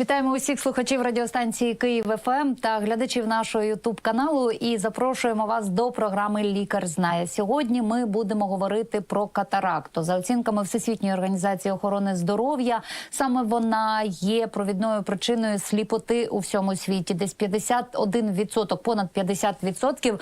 Вітаємо усіх слухачів радіостанції Київ ФМ та глядачів нашого Ютуб каналу. І запрошуємо вас до програми Лікар знає. Сьогодні ми будемо говорити про катаракту. За оцінками Всесвітньої організації охорони здоров'я, саме вона є провідною причиною сліпоти у всьому світі. Десь 51%, понад 50% е,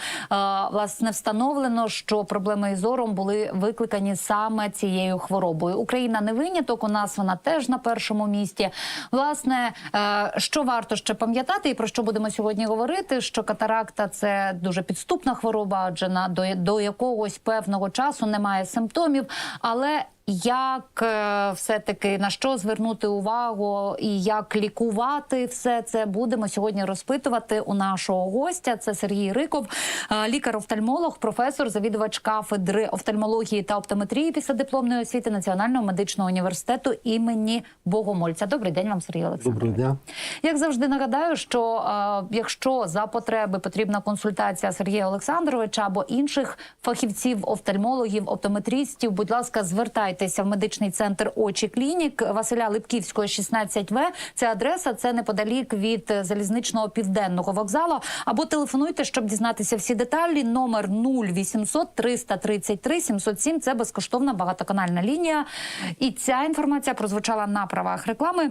власне встановлено, що проблеми із зором були викликані саме цією хворобою. Україна не виняток. У нас вона теж на першому місці. Власне, е, що варто ще пам'ятати, і про що будемо сьогодні говорити? Що катаракта це дуже підступна хвороба, адже на до, до якогось певного часу немає симптомів, але як е, все-таки на що звернути увагу і як лікувати все це будемо сьогодні розпитувати у нашого гостя. Це Сергій Риков, е, лікар-офтальмолог, професор, завідувач кафедри офтальмології та оптометрії після дипломної освіти Національного медичного університету імені Богомольця. Добрий день вам, Сергій Олександрович. Доброго дня. Як завжди нагадаю, що е, якщо за потреби потрібна консультація Сергія Олександровича або інших фахівців, офтальмологів, оптометристів, будь ласка, звертайтеся в медичний центр очі клінік Василя Липківського, 16В. Це адреса, це неподалік від залізничного південного вокзалу. Або телефонуйте, щоб дізнатися всі деталі. Номер 0800 333 707. Це безкоштовна багатоканальна лінія. І ця інформація прозвучала на правах реклами.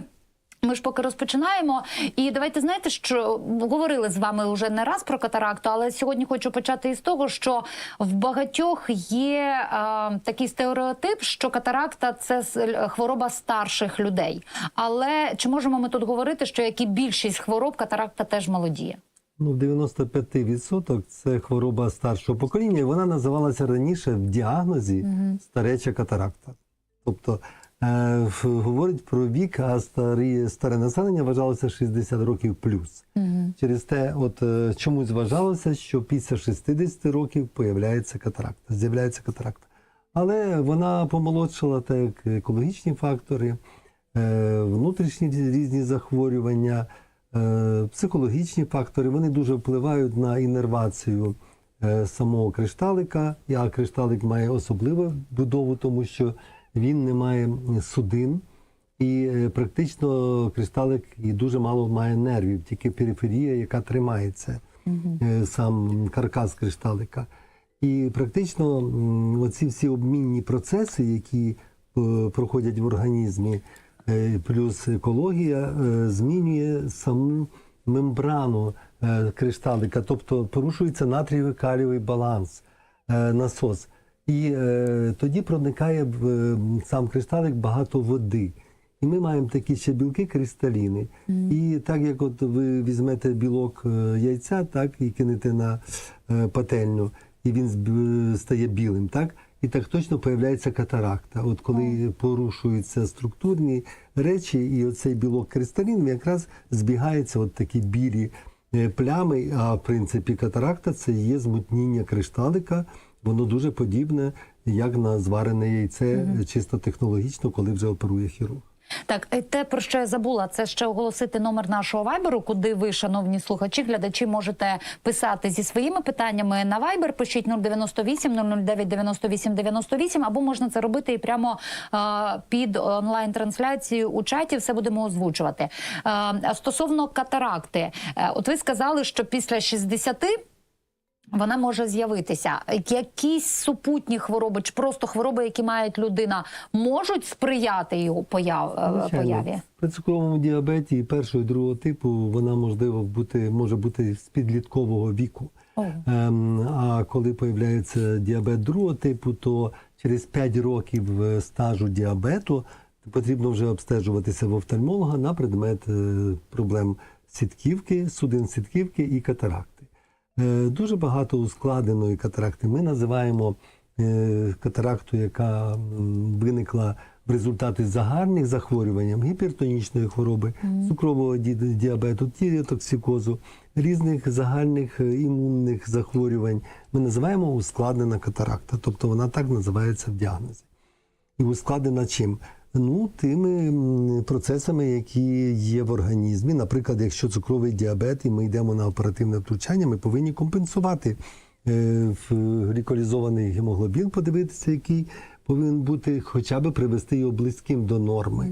Ми ж поки розпочинаємо, і давайте знаєте, що говорили з вами вже не раз про катаракту, але сьогодні хочу почати із того, що в багатьох є е, такий стереотип, що катаракта це с- хвороба старших людей. Але чи можемо ми тут говорити, що як і більшість хвороб, катаракта теж молодіє? Ну, 95% це хвороба старшого покоління. і Вона називалася раніше в діагнозі стареча катаракта. Тобто е, говорить про вік, а старі, старе населення вважалося 60 років плюс. Через те, от е, чомусь вважалося, що після 60 років появляється катаракта, з'являється катаракта. Але вона помолодшила так екологічні фактори, е, внутрішні різні захворювання, е, психологічні фактори. Вони дуже впливають на інервацію е, самого кришталика. А кришталик має особливу будову, тому що він не має судин. І е, практично кришталик і дуже мало має нервів, тільки периферія, яка тримається, е, сам каркас кришталика. І практично оці всі обмінні процеси, які е, проходять в організмі, плюс екологія, змінює саму мембрану кришталика, тобто порушується натрієвий калієвий баланс, насос. І е, тоді проникає в е, сам кришталик багато води. І ми маємо такі ще білки кристаліни. І так як от ви візьмете білок е, яйця, так і кинете на е, пательню, і він зб- стає білим, так? І так точно появляється катаракта. От коли порушуються структурні речі, і оцей білок кристалін якраз збігаються от такі білі е, плями. А в принципі, катаракта це є змутніння кришталика. Воно дуже подібне, як на зварене яйце, чисто технологічно, коли вже оперує хірург. Так, е, те, про що я забула, це ще оголосити номер нашого вайберу, куди ви, шановні слухачі, глядачі, можете писати зі своїми питаннями на вайбер. Пишіть 098 009 98 98, або можна це робити і прямо е, під онлайн-трансляцією у чаті. Все будемо озвучувати. Е, стосовно катаракти, е, от ви сказали, що після 60 вона може з'явитися. Якісь супутні хвороби, чи просто хвороби, які мають людина, можуть сприяти його появ, е, Звичайно. появі? При цукровому діабеті першого і другого типу вона можливо бути може бути з підліткового віку. Ем, а коли появляється діабет другого типу, то через 5 років е, стажу діабету потрібно вже обстежуватися в офтальмолога на предмет е, проблем сітківки, судин сітківки і катаракти. Е, Дуже багато ускладеної катаракти. Ми називаємо е, катаракту, яка виникла в результаті загарних захворювань, гіпертонічної хвороби, цукрового діабету, тіріотоксикозу, різних загальних е, імунних захворювань. Ми називаємо ускладнена катаракта, тобто вона так називається в діагнозі. І ускладнена чим? Ну, тими процесами, які є в організмі. Наприклад, якщо цукровий діабет, і ми йдемо на оперативне втручання, ми повинні компенсувати е, гліколізований гемоглобін, подивитися, який повинен бути, хоча б привести його близьким до норми.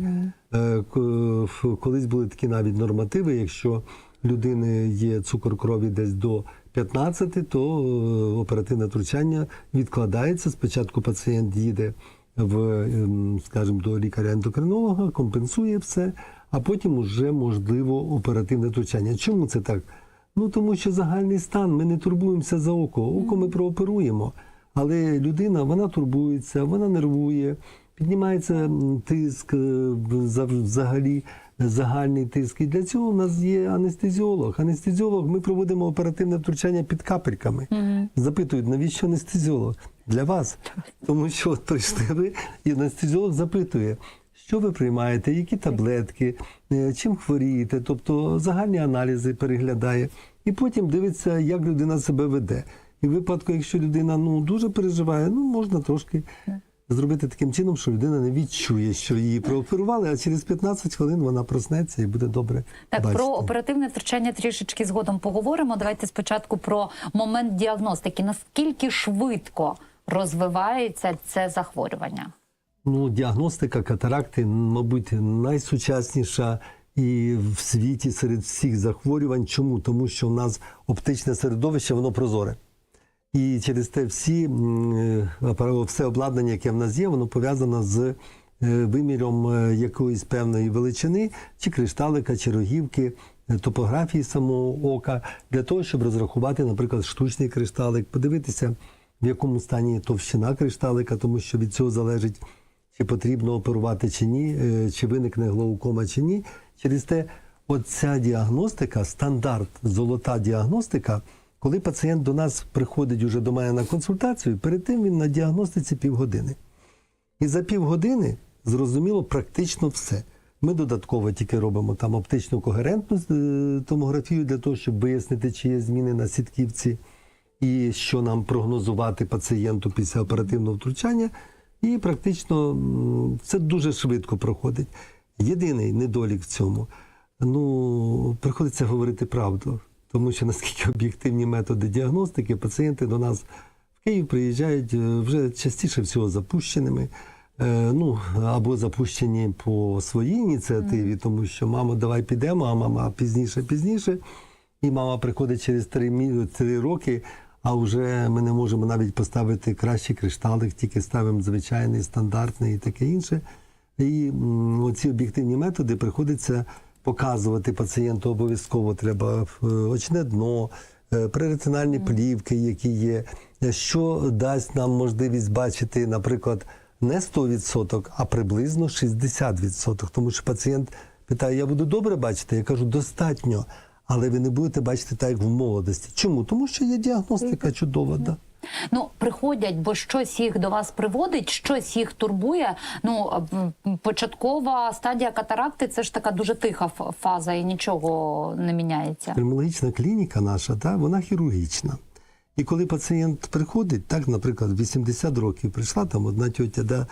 Е, к- Колись були такі навіть нормативи, якщо людини є цукор крові десь до 15, то е, оперативне втручання відкладається. Спочатку пацієнт їде в, ем, скажімо, до лікаря-ендокринолога, компенсує все, а потім уже можливо оперативне втручання. Чому це так? Ну тому що загальний стан, ми не турбуємося за око. Око ми прооперуємо. Але людина вона турбується, вона нервує, піднімається тиск, е, взагалі загальний тиск. І для цього у нас є анестезіолог. Анестезіолог, ми проводимо оперативне втручання під капельками. Запитують, навіщо анестезіолог? Для вас. Тому що прийшли ви, і анестезіолог запитує. Що ви приймаєте, які таблетки, е, чим хворієте, тобто загальні аналізи переглядає, і потім дивиться, як людина себе веде. І в випадку, якщо людина ну дуже переживає, ну можна трошки зробити таким чином, що людина не відчує, що її прооперували, а через 15 хвилин вона проснеться і буде добре. Так, бачити. про оперативне втручання трішечки згодом поговоримо. Давайте спочатку про момент діагностики. Наскільки швидко розвивається це захворювання? Ну, діагностика катаракти, мабуть, найсучасніша і в світі серед всіх захворювань. Чому? Тому що в нас оптичне середовище, воно прозоре. І через те всі е, все обладнання, яке в нас є, воно пов'язано з е, виміром е, якоїсь певної величини, чи кришталика, чи рогівки, топографії самого ока, для того, щоб розрахувати, наприклад, штучний кришталик, подивитися, в якому стані товщина кришталика, тому що від цього залежить, чи потрібно оперувати чи ні, чи виникне глаукома чи ні. Через те, оця діагностика, стандарт, золота діагностика, коли пацієнт до нас приходить уже до мене на консультацію, перед тим він на діагностиці півгодини. І за півгодини зрозуміло практично все. Ми додатково тільки робимо там оптичну когерентну е, томографію для того, щоб вияснити, чи є зміни на сітківці, і що нам прогнозувати пацієнту після оперативного втручання. І практично це дуже швидко проходить. Єдиний недолік в цьому, ну, приходиться говорити правду, тому що наскільки об'єктивні методи діагностики, пацієнти до нас в Київ приїжджають е, вже частіше всього запущеними. е, Ну, або запущені по своїй ініціативі, тому що мамо, давай підемо, а мама пізніше, пізніше. І мама приходить через три роки, а вже ми не можемо навіть поставити кращий кришталик, тільки ставимо звичайний, стандартний і таке інше. І оці об'єктивні методи приходиться показувати пацієнту обов'язково. Треба е, очне дно, е, преретинальні плівки, які є, е, що дасть нам можливість бачити, наприклад, не 100%, а приблизно 60%. Тому що пацієнт питає: я буду добре бачити? Я кажу, достатньо. Але ви не будете бачити так, як в молодості. Чому? Тому що є діагностика чудова. Да. Ну, приходять, бо щось їх до вас приводить, щось їх турбує. Ну, початкова стадія катаракти це ж така дуже тиха фаза і нічого не міняється. Офтальмологічна клініка наша, да, вона хірургічна. І коли пацієнт приходить, так, наприклад, 80 років прийшла там одна тьотя, да,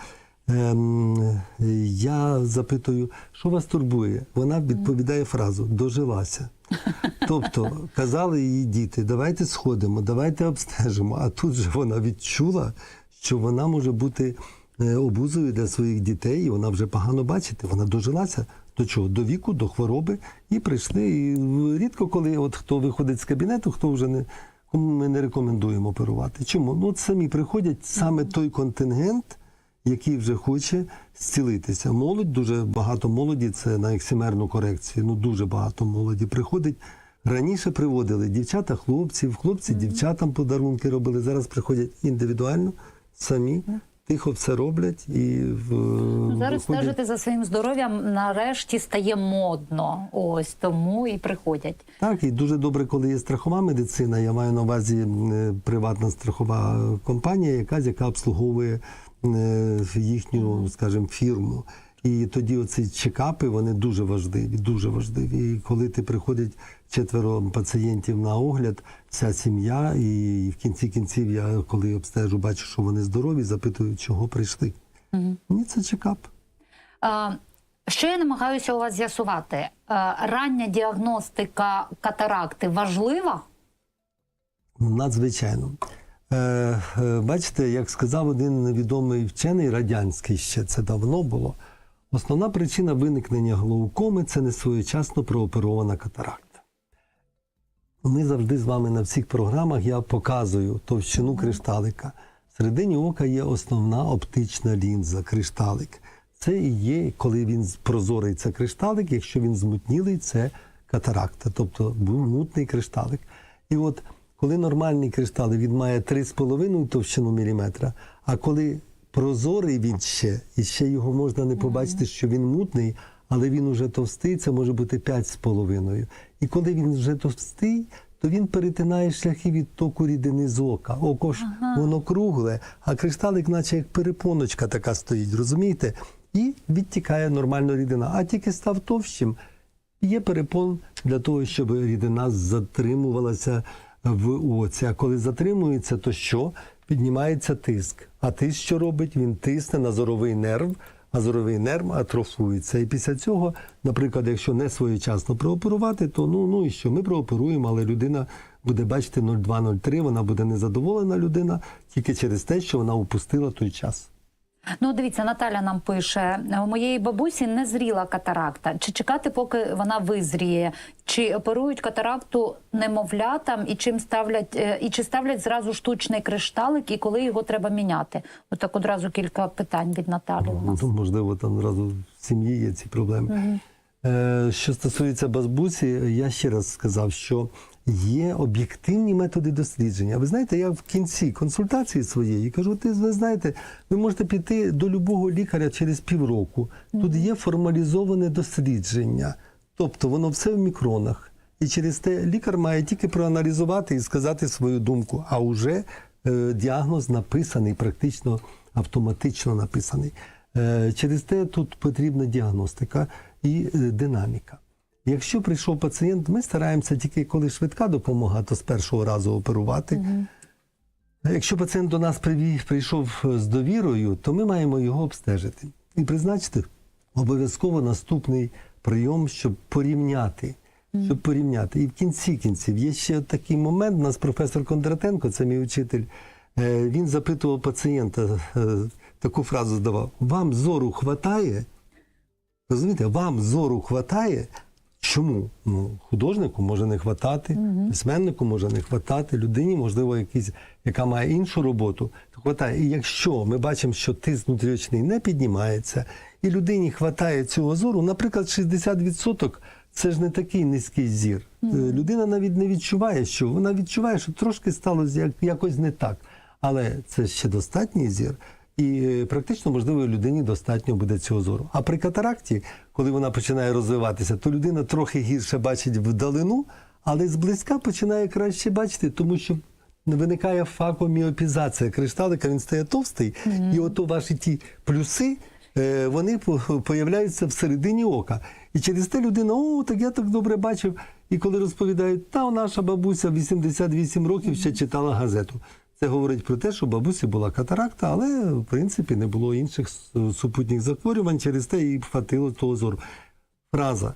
ем, я запитую, що вас турбує? Вона відповідає фразу дожилася. Тобто казали її діти, давайте сходимо, давайте обстежимо. А тут же вона відчула, що вона може бути е, обузою для своїх дітей, і вона вже погано бачити. Вона дожилася до чого? До віку, до хвороби, і прийшли. І рідко, коли от хто виходить з кабінету, хто вже не ми не рекомендуємо оперувати. Чому? Ну от самі приходять саме той контингент, який вже хоче зцілитися. Молодь, дуже багато молоді, це на ексимерну корекцію. Ну дуже багато молоді приходить. Раніше приводили дівчата, хлопців, хлопці дівчатам подарунки робили. Зараз приходять індивідуально, самі, тихо все роблять і в Зараз виходять- стежити за своїм здоров'ям нарешті стає модно. Ось тому і приходять. Так, і дуже добре, коли є страхова медицина. Я маю на увазі е, приватна страхова компанія, якась, яка обслуговує їхню, скажімо, фірму. І тоді оці чекапи вони дуже важливі, дуже важливі. І коли ти приходить четверо пацієнтів на огляд, вся сім'я, і в кінці кінців я, коли обстежу, бачу, що вони здорові, запитую, чого прийшли. Ні, це чекап. Е, Що я намагаюся у вас з'ясувати? Е, Рання діагностика катаракти важлива? Надзвичайно. Е, е, бачите, як сказав один відомий вчений радянський, ще це давно було. Основна причина виникнення глаукоми це несвоєчасно прооперована катаракта. Ми завжди з вами на всіх програмах я показую товщину кришталика. Всередині ока є основна оптична лінза, кришталик. Це і є, коли він прозорий, це кришталик, якщо він змутнілий, це катаракта, тобто був мутний кришталик. І от коли нормальний кришталик він має 3,5 товщину міліметра, а коли прозорий він ще, і ще його можна не побачити, що він мутний, але він уже товстий, це може бути 5,5. І коли він вже товстий, то він перетинає шляхи відтоку рідини з ока. Око ж воно кругле, а кришталик, наче як перепоночка така стоїть, розумієте? І відтікає нормально рідина. А тільки став товщим, Є перепон для того, щоб рідина затримувалася в оці. А коли затримується, то що? Піднімається тиск. А тиск що робить? Він тисне на зоровий нерв, а зоровий нерв атрофується. І після цього, наприклад, якщо не своєчасно прооперувати, то ну, ну і що? Ми прооперуємо, але людина буде бачити 0,2-0,3, вона буде незадоволена людина тільки через те, що вона упустила той час. Ну, дивіться, Наталя нам пише: у моєї бабусі не зріла катаракта. Чи чекати, поки вона визріє? Чи оперують катаракту немовлятам, і чим ставлять е, і чи ставлять зразу штучний кришталик, і коли його треба міняти? Отак одразу кілька питань від Наталі. У нас. Ну, можливо, там одразу в сім'ї є ці проблеми. Е, що стосується базбусі, я ще раз сказав, що є об'єктивні методи дослідження. Ви знаєте, я в кінці консультації своєї кажу, ти ви знаєте, ви можете піти до любого лікаря через півроку. Тут є формалізоване дослідження, тобто воно все в мікронах. І через те лікар має тільки проаналізувати і сказати свою думку, а вже е, діагноз написаний, практично автоматично написаний. Е, через те тут потрібна діагностика і е, динаміка. Якщо прийшов пацієнт, ми стараємося тільки коли швидка допомога, то з першого разу оперувати. А Якщо пацієнт до нас прийшов е, з довірою, то ми маємо його обстежити і призначити обов'язково наступний прийом, щоб порівняти. Щоб порівняти. І в кінці кінців є ще такий момент. У нас професор Кондратенко, це мій учитель. е, Він запитував пацієнта, е, таку фразу здавав: Вам зору хватає? Розумієте, вам зору хватає? Чому? Ну, художнику може не хватати, письменнику може не хватати, людині, можливо, якісь, яка має іншу роботу, то хватає. І якщо ми бачимо, що тиск внутріочний не піднімається, і людині хватає цього зору, наприклад, 60% це ж не такий низький зір. Е, Людина навіть не відчуває, що вона відчуває, що трошки стало як, якось не так. Але це ще достатній зір. І практично, можливо, людині достатньо буде цього зору. А при катаракті, коли вона починає розвиватися, то людина трохи гірше бачить вдалину, але зблизька починає краще бачити, тому що виникає факоміопізація кришталика, він стає товстий, і ото ваші ті плюси. е, Вони появляються всередині ока. І через те людина, о, так я так добре бачив. І коли розповідають, та наша бабуся 88 років ще читала газету. Це говорить про те, що бабусі була катаракта, але в принципі не було інших супутніх захворювань, через те їй хватило того зору. Фраза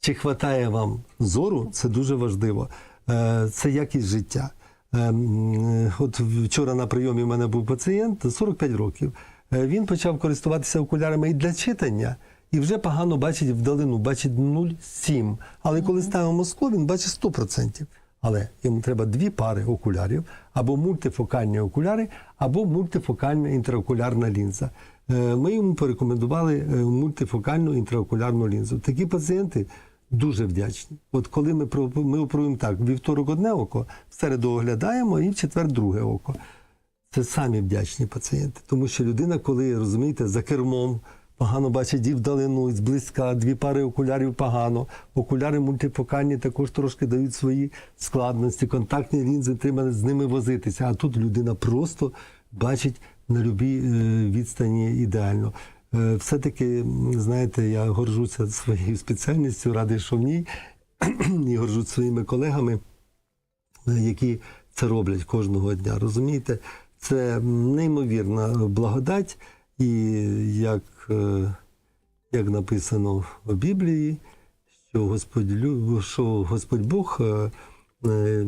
чи хватає вам зору, це дуже важливо. Е, Це якість життя. Е, От вчора на прийомі в мене був пацієнт 45 років. Е, Він почав користуватися окулярами і для читання, і вже погано бачить вдалину, бачить 0,7. Але коли ставимо скло, він бачить 100%. Але йому треба дві пари окулярів, або мультифокальні окуляри, або мультифокальна інтраокулярна лінза. Е, Ми йому порекомендували е, мультифокальну інтраокулярну лінзу. Такі пацієнти дуже вдячні. От коли ми ми оперуємо так, вівторок одне око, в середу оглядаємо і в четвер друге око. Це самі вдячні пацієнти, тому що людина, коли розумієте, за кермом погано бачить і вдалину, і зблизька, дві пари окулярів погано. Окуляри мультифокальні також трошки дають свої складності, контактні лінзи, треба з ними возитися. А тут людина просто бачить на любій е, відстані ідеально. Е, Все-таки, знаєте, я горжуся своєю спеціальністю, радий, що в ній, і горжусь своїми колегами які це роблять кожного дня. Розумієте, це неймовірна благодать, і як, е, як написано в Біблії, що Господь, що Господь Бог е, е,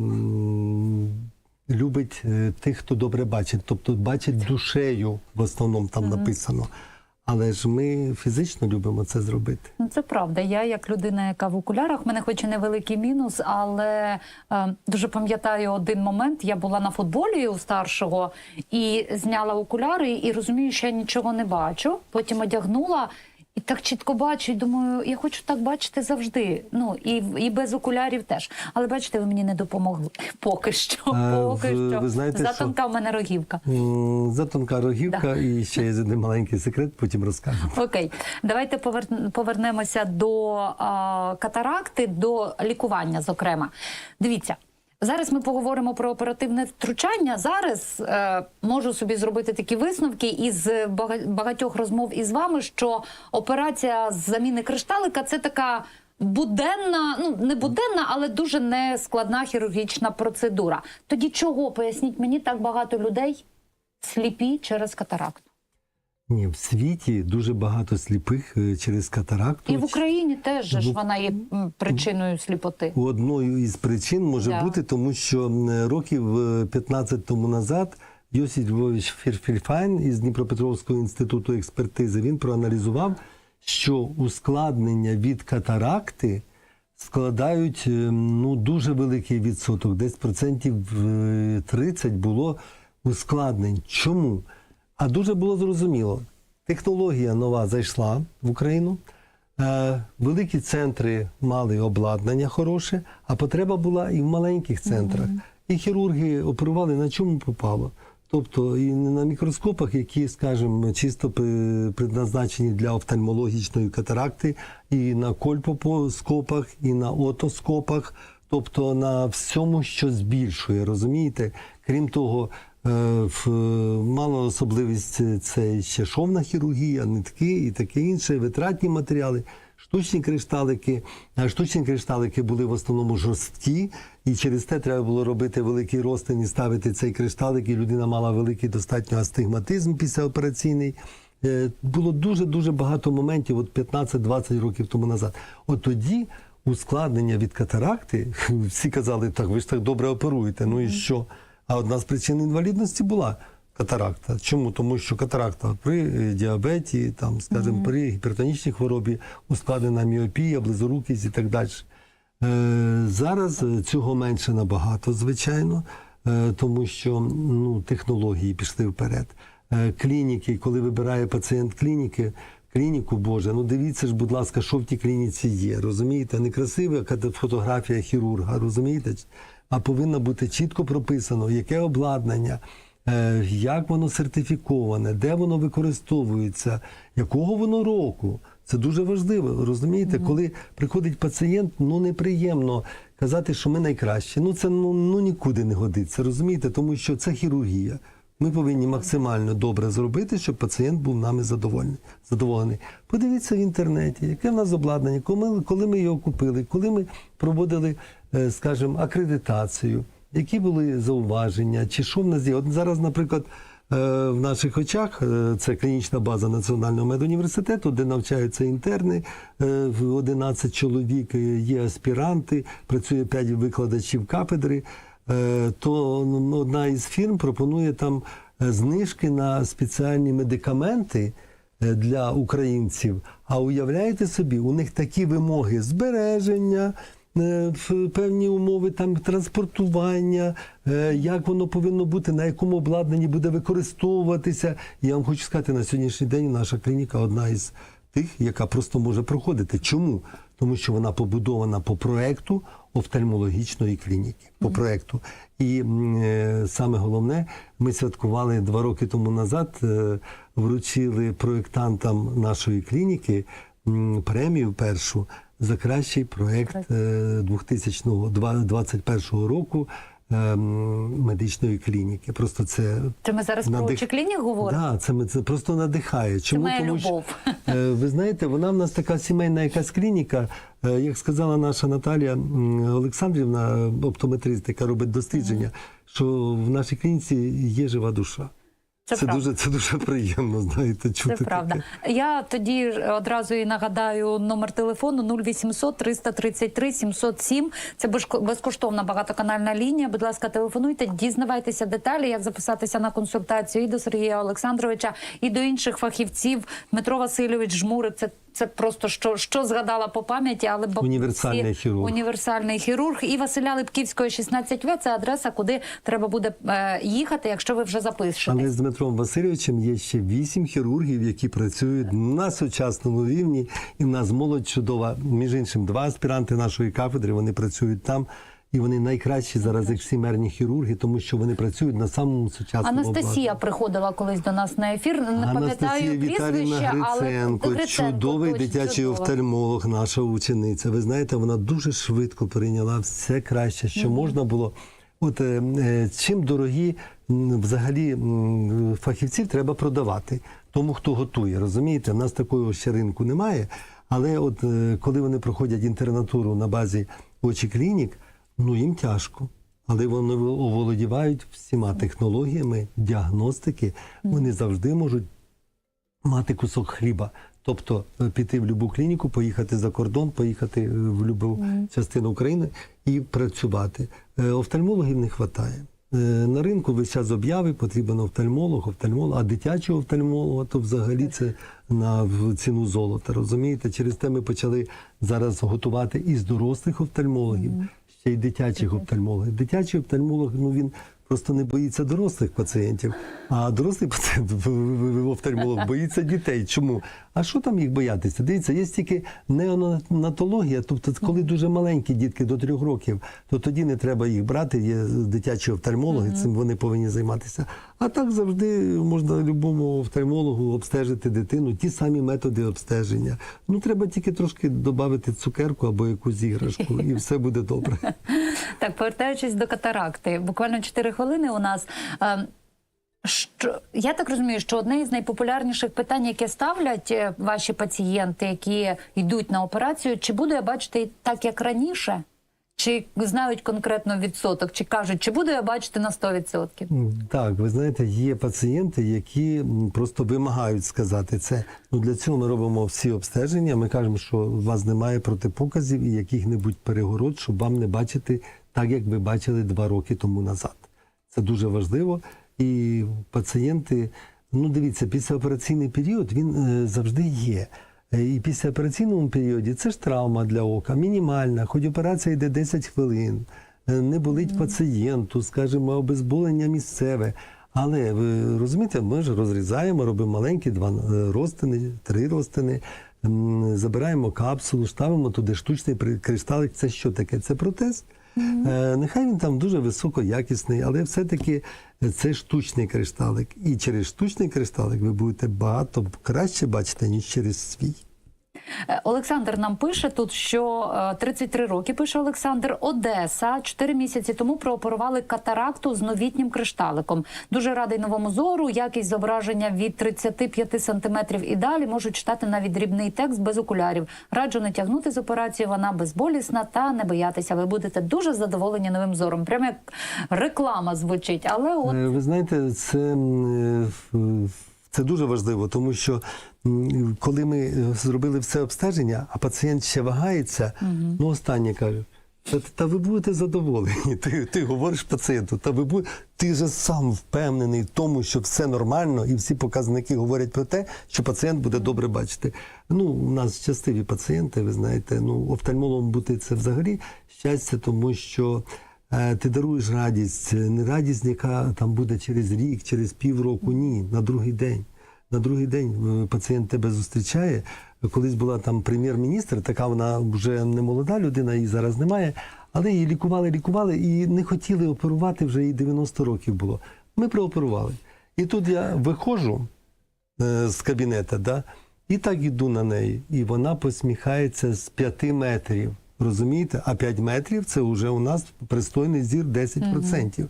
любить е, тих, хто добре бачить, тобто бачить душею, в основному там написано. Але ж ми фізично любимо це зробити. Ну, це правда. Я, як людина, яка в окулярах, в мене хоч і невеликий мінус, але е, дуже пам'ятаю один момент. Я була на футболі у старшого і зняла окуляри, і розумію, що я нічого не бачу. Потім одягнула. І так чітко бачу, і думаю, я хочу так бачити завжди. Ну і, і без окулярів теж. Але бачите, ви мені не допомогли. Поки що. А, Поки ви- що. ви знаєте, Затонка в мене рогівка. Затонка рогівка і ще є один маленький секрет, потім розкажемо. Окей, давайте повер- повернемося до а, катаракти, до лікування. Зокрема, дивіться. Зараз ми поговоримо про оперативне втручання. Зараз е, можу собі зробити такі висновки із бага- багатьох розмов із вами, що операція з заміни кришталика це така буденна, ну не буденна, але дуже нескладна хірургічна процедура. Тоді чого поясніть мені так багато людей сліпі через катаракту? Ні, в світі дуже багато сліпих е, через катаракту. І в Україні теж ж вона є причиною сліпоти. Одною із причин може Да. бути, тому що років е, 15 тому назад Йосиф Львович Фірфільфайн із Дніпропетровського інституту експертизи він проаналізував, що ускладнення від катаракти складають е, ну, дуже великий відсоток, десь процентів е, 30 було ускладнень. Чому? А дуже було зрозуміло. Технологія нова зайшла в Україну. Е, великі центри мали обладнання хороше, а потреба була і в маленьких центрах. І хірурги оперували на чому попало. Тобто і на мікроскопах, які, скажімо, чисто предназначені для офтальмологічної катаракти, і на кольпоскопах, і на отоскопах, тобто на всьому, що збільшує, розумієте? Крім того, мала особливість це ще шовна хірургія, нитки і таке інше, витратні матеріали. Штучні кришталики, а штучні кришталики були в основному жорсткі, і через те треба було робити великий розтин і ставити цей кришталик, і людина мала великий достатньо астигматизм післяопераційний. Е, Було дуже дуже багато моментів, от 15-20 років тому назад. От тоді ускладнення від катаракти, всі казали, так ви ж так добре оперуєте. Ну і що? А одна з причин інвалідності була катаракта. Чому? Тому що катаракта при е, діабеті, там, скажімо, при гіпертонічній хворобі, ускладнена міопія, близорукість і так далі. Е, зараз е, цього менше набагато, звичайно, тому що ну, технології пішли вперед. Клініки, коли вибирає пацієнт клініки, клініку, Боже, ну дивіться ж, будь ласка, що в тій клініці є. Розумієте, не красива фотографія хірурга, розумієте? А повинно бути чітко прописано, яке обладнання, е, як воно сертифіковане, де воно використовується, якого воно року. Це дуже важливо, розумієте? Коли приходить пацієнт, ну неприємно казати, що ми найкращі. Ну це ну, ну нікуди не годиться, розумієте? Тому що це хірургія. Ми повинні максимально добре зробити, щоб пацієнт був нами задоволений. задоволений. Подивіться в інтернеті, яке в нас обладнання, коли ми, його купили, коли ми проводили, скажімо, акредитацію, які були зауваження, чи що в нас є. От зараз, наприклад, е, в наших очах е, це клінічна база Національного медуніверситету, де навчаються інтерни, е, в 11 чоловік, е, є аспіранти, працює 5 викладачів кафедри. Е, то ну, одна із фірм пропонує там е, знижки на спеціальні медикаменти е, для українців. А уявляєте собі, у них такі вимоги збереження, е, певні умови там транспортування, е, як воно повинно бути, на якому обладнанні буде використовуватися. Я вам хочу сказати, на сьогоднішній день наша клініка одна із тих, яка просто може проходити. Чому? Тому що вона побудована по проекту офтальмологічної клініки. По проекту. І е, саме головне, ми святкували два роки тому назад, е, вручили проєктантам нашої клініки премію першу за кращий проєкт е, 2021 року е, медичної клініки. Просто це Це ми зараз про Надих- очі клінік говоримо? Да, це, ми- це просто надихає. Чому? моя Тому любов. Що, е, ви знаєте, вона в нас така сімейна якась клініка. Е, Як сказала наша Наталія Олександрівна, е, оптометрист, яка робить дослідження, що в нашій клініці є жива душа. Це, Це дуже, це дуже приємно, знаєте, чути Це правда. таке. Я тоді одразу і нагадаю номер телефону 0800 333 707. Це безко- безкоштовна багатоканальна лінія. Будь ласка, телефонуйте, дізнавайтеся деталі, як записатися на консультацію і до Сергія Олександровича, і до інших фахівців. Дмитро Васильович Жмурик. Це це просто що, що згадала по пам'яті, але бабусі- Універсальний хірург. Універсальний хірург і Василя Липківського 16В. Це адреса, куди треба буде е, їхати, якщо ви вже запишетесь. Але з Дмитром Васильовичем є ще вісім хірургів, які працюють на сучасному рівні. І в нас молодь чудова. Між іншим, два аспіранти нашої кафедри. Вони працюють там. І вони найкращі зараз ексімерні хірурги, тому що вони працюють на самому сучасному Анастасія обладнанні. приходила колись до нас на ефір. Не Анастасія пам'ятаю прізвище, але Гриценко, Гриценко, чудовий точно, дитячий офтальмолог, наша учениця. Ви знаєте, вона дуже швидко прийняла все краще, що можна було. От е, е, чим дорогі взагалі фахівців треба продавати тому, хто готує. Розумієте, у нас такого ще ринку немає. Але от е, коли вони проходять інтернатуру на базі очі клінік, ну їм тяжко. Але вони оволодівають всіма технологіями діагностики. Вони завжди можуть мати кусок хліба. Тобто е, піти в будь-яку клініку, поїхати за кордон, поїхати е, в будь-яку частину України і працювати. Е, Офтальмологів не вистачає. На ринку весь час обяви, потрібен офтальмолог, офтальмолог, а дитячого офтальмолога то взагалі це на ціну золота. Розумієте? Через те ми почали зараз готувати із дорослих офтальмологів, ще й дитячих офтальмологів. Дитячий офтальмолог, ну він просто не боїться дорослих пацієнтів, а дорослий пацієнт офтальмолог боїться дітей. Чому? А що там їх боятися? Дивіться, є тільки неонатологія, тобто коли дуже маленькі дітки до трьох років, то тоді не треба їх брати. Є дитячі офтальмологи, цим вони повинні займатися. А так завжди можна любому офтальмологу обстежити дитину, ті самі методи обстеження. Ну треба тільки трошки додати цукерку або якусь іграшку, і все буде добре. Так, повертаючись до катаракти, буквально 4 хвилини у нас. Що я так розумію, що одне із найпопулярніших питань, яке ставлять е, ваші пацієнти, які йдуть на операцію, чи буду я бачити так, як раніше, чи знають конкретно відсоток, чи кажуть, чи буду я бачити на 100%? Так, ви знаєте, є пацієнти, які просто вимагають сказати це. Ну для цього ми робимо всі обстеження. Ми кажемо, що у вас немає протипоказів і яких-небудь перегород, щоб вам не бачити так, як ви бачили два роки тому назад. Це дуже важливо. І пацієнти, ну дивіться, післяопераційний період він е, завжди є. Е, І після операційному періоді це ж травма для ока, мінімальна, хоч операція йде 10 хвилин, е, не болить пацієнту, скажімо, обезболення місцеве. Але ви розумієте, ми ж розрізаємо, робимо маленькі два е, розтини, три розтини, забираємо капсулу, ставимо туди штучний кришталик. Це що таке? Це протез. Е, Нехай він там дуже високоякісний, але все-таки це штучний кришталик. І через штучний кришталик ви будете багато краще бачити, ніж через свій. Е, Олександр нам пише тут, що е, 33 роки пише Олександр. Одеса 4 місяці тому прооперували катаракту з новітнім кришталиком. Дуже радий новому зору. Якість зображення від 35 сантиметрів і далі можу читати навіть дрібний текст без окулярів. Раджу не тягнути з операції. Вона безболісна та не боятися. Ви будете дуже задоволені новим зором. Прямо як реклама звучить. Але от Е, Ви знаєте, це, е, це дуже важливо, тому що коли ми е, зробили все обстеження, а пацієнт ще вагається, ну останнє каже. Та, та ви будете задоволені. Ти, ти говориш пацієнту, та ви будете, ти же сам впевнений в тому, що все нормально, і всі показники говорять про те, що пацієнт буде добре бачити. Ну, у нас щасливі пацієнти, ви знаєте, ну офтальмологом бути це взагалі щастя, тому що е, ти даруєш радість, не радість, яка там буде через рік, через півроку, ні, на другий день. На другий день е, пацієнт тебе зустрічає. Колись була там прем'єр-міністр, така вона вже не молода людина, її зараз немає. Але її лікували, лікували і не хотіли оперувати, вже їй 90 років було. Ми прооперували. І тут я виходжу е, з кабінета, да, і так іду на неї. І вона посміхається з 5 метрів. Розумієте? А 5 метрів це вже у нас пристойний зір 10%.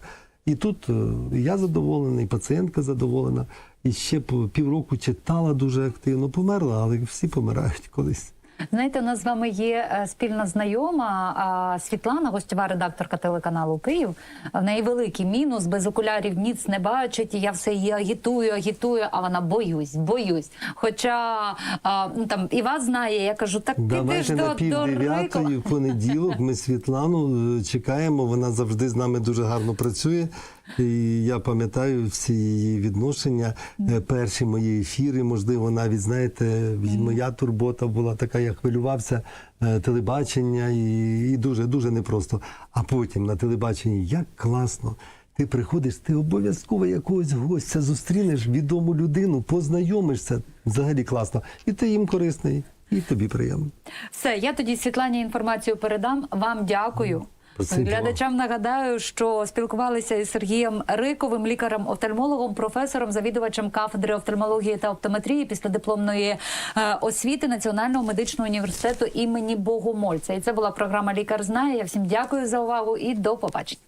І тут е, я задоволений, пацієнтка задоволена. І ще по півроку читала дуже активно, померла, але всі помирають колись. Знаєте, у нас з вами є е, спільна знайома Світлана, гостьова редакторка телеканалу Київ. В неї великий мінус, без окулярів ніц не бачить. І я все її агітую, агітую, а вона боюсь, боюсь. Хоча ну, там і вас знає, я кажу, так Давайте на до, пів до дев'ятої в понеділок. Ми Світлану е, чекаємо. Вона завжди з нами дуже гарно працює. І я пам'ятаю всі її відношення, е, перші мої ефіри. Можливо, навіть знаєте, моя турбота була така, я хвилювався. е, Телебачення і, і дуже дуже непросто. А потім на телебаченні як класно. Ти приходиш, ти обов'язково якогось гостя зустрінеш, відому людину, познайомишся. Взагалі класно. І ти їм корисний, і тобі приємно. Все, я тоді Світлані інформацію передам. Вам дякую. Глядачам нагадаю, що спілкувалися із Сергієм Риковим, лікарем-офтальмологом, професором, завідувачем кафедри офтальмології та оптометрії після дипломної е, освіти Національного медичного університету імені Богомольця. І це була програма Лікар знає. Я всім дякую за увагу і до побачення.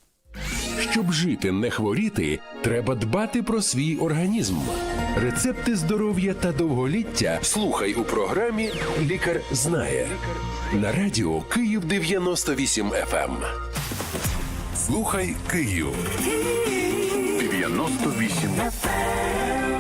Щоб жити, не хворіти, треба дбати про свій організм. Рецепти здоров'я та довголіття слухай у програмі Лікар знає на радіо Київ 98 FM. Слухай Київ. 98 FM.